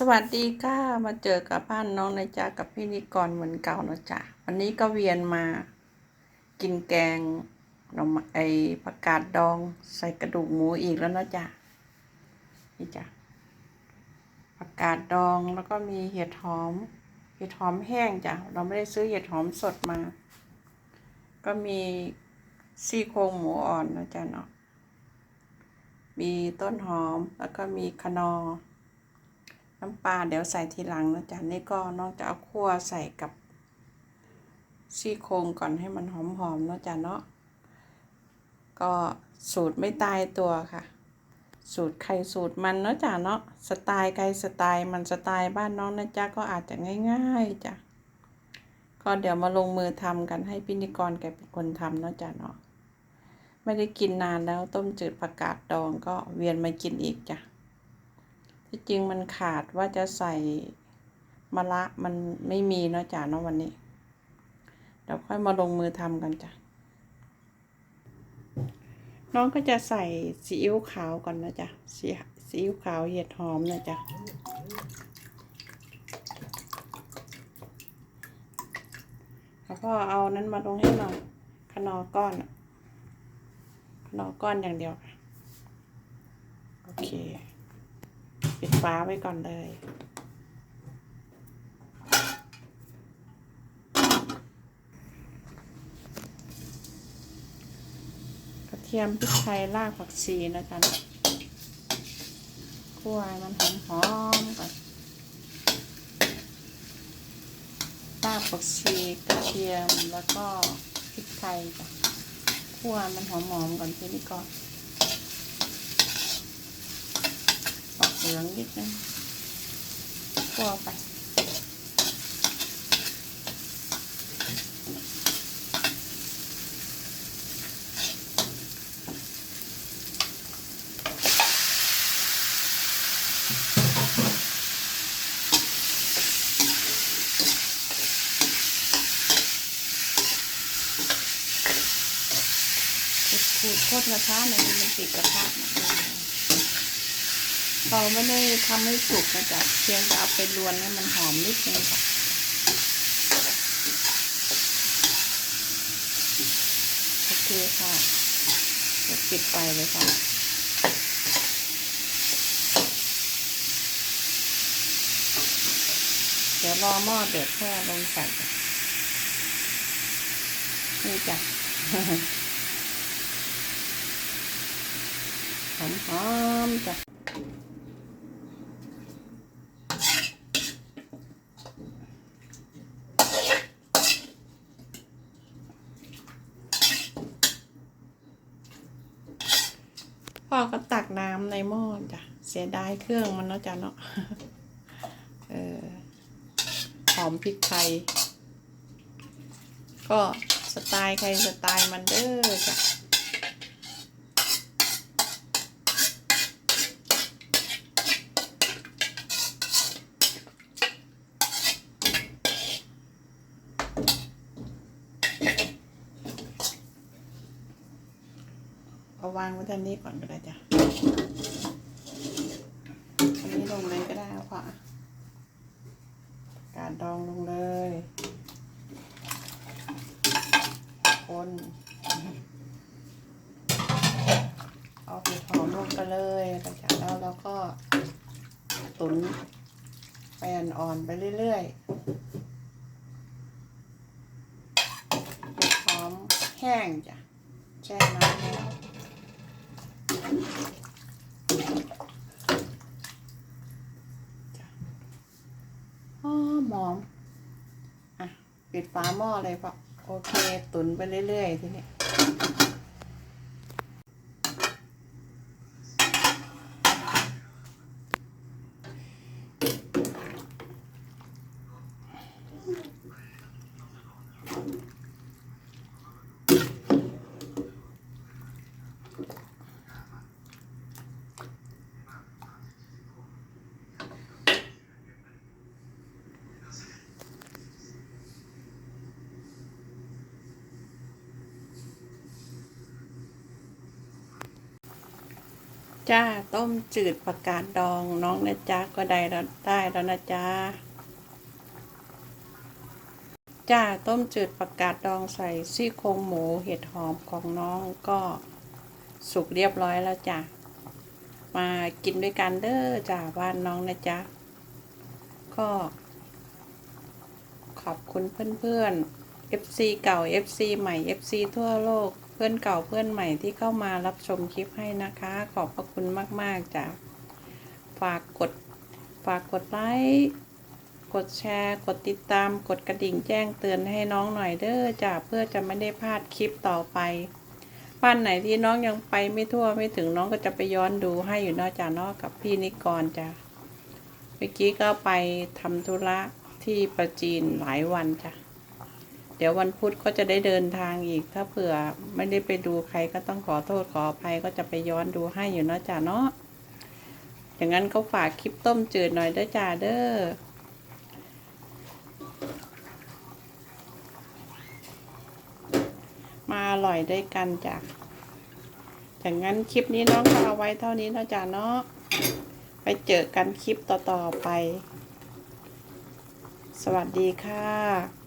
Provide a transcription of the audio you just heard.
สวัสดีค่ะมาเจอกับบ้านน้องนายจ้ากับพี่นิกรเหมือนเก่านะจ๊ะวันนี้ก็เวียนมากินแกงหน่อไม้ไอผักกาดดองใส่กระดูกหมูอีกแล้วนะจ๊ะนี่จ้ะผักกาดดองแล้วก็มีเห็ดหอม เห็ดหอมแห้งจ้ะเราไม่ได้ซื้อเห็ดหอมสดมา ก็มีซี่โครงหมูอ่อนนะจ๊ะเนาะมีต้นหอมแล้วก็มีคนอ น้ำปลาเดี๋ยวใส่ทีหลังนะจ๊ะนี่ก็น้องจะเอาคั่วใส่กับซี่โครงก่อนให้มันหอมๆนะจ๊ะเนาะก็สูตรไม่ตายตัวค่ะ สูตรใครสูตรมันเนาะจ๊ะเนาะสไตล์ใครสไตล์มันสไตล์บ้านน้องนะจ๊ะก็อาจจะง่ายๆจ้ะก็เดี๋ยวมาลงมือทำกันให้พินิกรแกเป็นคนทำเนาะจ๊ะเนาะไม่ได้กินนานแล้วต้มจืดผักกาดดองก็เวียนมากินอีกจ้ะ ที่จริงมันขาดว่าจะใส่มะระมันไม่มีเนาะจ้ะเนาะวันนี้เดี๋ยวค่อยมาลงมือทำกันจ้ะน้องก็จะใส่ซีอิ๊วขาวก่อนนะจ๊ะซีซีอิ๊วขาวเห็ดหอมนะจ๊ะแล้วก็เอานั้นมาลงให้หน่อยขนอก้อนขนอก้อนอย่างเดียวค่ะ โอเค ปิด ฟ้าไว้ก่อนเลย กระเทียมพริกไทยรากผักชีนะคะคั่วมันหอมหอมก่อนรากผักชีกระเทียมแล้วก็พริกไทยจ้ะคั่วมันหอมหอมก่อนทีนี้ก่อน ออกเห ลืองนิดนึงคั่วไปขูดโคตรกระทะหน่อยมันติดกระทะ เราไม่ได้ทำให้สุกนะจ๊ะเพียงแต่เอาไปรวนให้มันหอมนิดนึงค่ะโอเคค่ะเดี๋ยวปิดไปเลยค่ะเดี๋ยวรอหม้อเดือดแค่ลงใส่นี่จ้ะหอมหอมๆจ้ะ อก็ตักน้ำในหม้อจ้ะ เสียดายเครื่องมันเนาะจ้ะเนาะ เออ หอมพริกไทย ก็สไตล์ใครสไตล์มันเด้อจ้ะ เอาวางไว้ทางนี้ก่อนก็ได้จ้ะอันนี้ลงเลยก็ได้ค่ะ การดองลงเลยคนเอาไปหอมลงไปเลยแล้วจากแล้วเราก็ตุ๋นแป้นอ่อนไปเรื่อยๆเห็ดหอมแห้งจ้ะแช่น้ำแล้ว หอมหอมอะ ปิดฝาหม้อเลยพอโอเค ตุนไปเรื่อยๆทีนี้ จ้าต้มจืดผักกาดดองน้องนะจ๊ะก็ได้แล้วได้แล้วนะจ๊ะจ้าต้มจืดผักกาดดองใส่ซี่โครงหมูเห็ดหอมของน้องก็สุกเรียบร้อยแล้วจ้ะมากินด้วยกันเด้อจ้าบ้านน้องนะจ๊ะก็ขอบคุณเพื่อนๆ FC เก่า FC ใหม่ FC ทั่วโลก เพื่อนเก่าเพื่อนใหม่ที่เข้ามารับชมคลิปให้นะคะ ขอบพระคุณมาก ๆจ้ะฝากกดฝากกดไลค์กดแชร์ กดติดตามกดกระดิ่งแจ้งเตือนให้น้องหน่อยเด้อจ้ะเพื่อจะไม่ได้พลาดคลิปต่อไปบ้านไหนที่น้องยังไปไม่ทั่วไม่ถึงน้องก็จะไปย้อนดูให้อยู่นอกจากนอกกับพี่นิกรจ้ะเมื่อกี้ก็ไปทำธุระที่ประจีนหลายวันจ้ะ เดี๋ยววันพุธก็จะได้เดินทางอีก ถ้าเผื่อไม่ได้ไปดูใครก็ต้องขอโทษขออภัยก็จะไปย้อนดูให้อยู่เนาะจ้ะเนาะอย่างนั้นก็ฝากคลิปต้มจืดหน่อยด้อจ้าเด้อมาอร่อยด้วยกันจ้ะอย่างนั้นคลิปนี้น้องก็เอาไว้เท่านี้นะจ้ะเนาะ ไปเจอกันคลิปต่อ ๆ ไป สวัสดีค่ะ